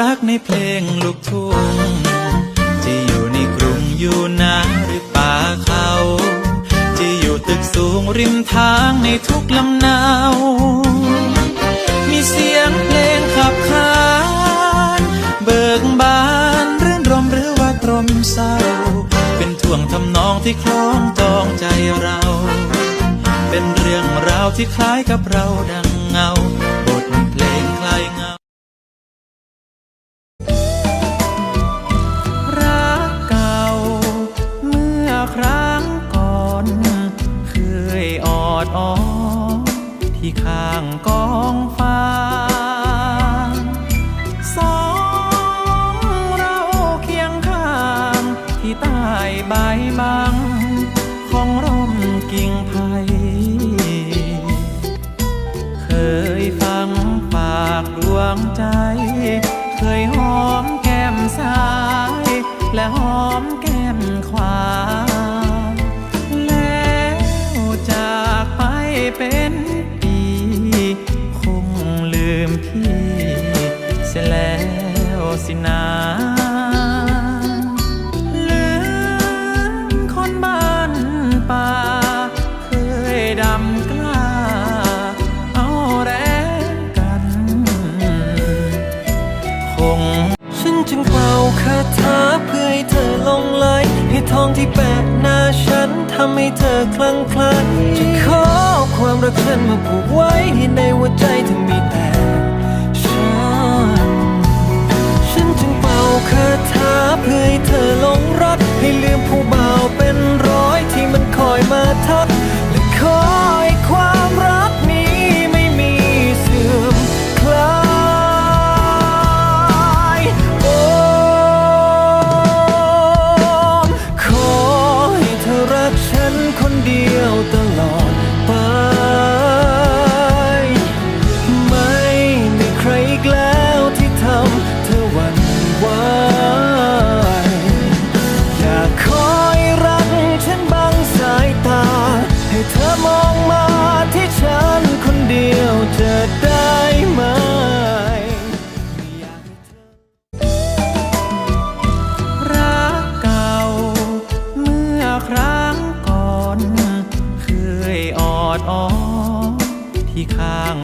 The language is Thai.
รักในเพลงลูกทุ่งจะอยู่ในกรุงอยู่นาหรือป่าเขาจะอยู่ตึกสูงริมทางในทุกลำนาวมีเสียงเพลงขับขานเบิกบานรื่นรมหรือว่าตรมเศร้า เป็นท่วงทำนองที่คล้องจองใจเรา เป็นเรื่องราวที่คล้ายกับเราดังเงา อ้อที่ข้างกองฟางสองเราเคียงข้าง ที่ใต้ใบบัง ของร่มกิ่งไผ่เคยฟังปากดวงใจ สินาลืมคนบ้านป่า เคยดำกล้า เอาแรงกัน คง ฉันจึงเป่าคาถาเพื่อให้เธอลงไหลให้ทองที่แปะหน้าฉันทำให้เธอคลั่งไคล้จะขอความรักฉันมาผูกไว้ให้ในหัวใจเธอมีแต่ อ๋อนที่ข้าง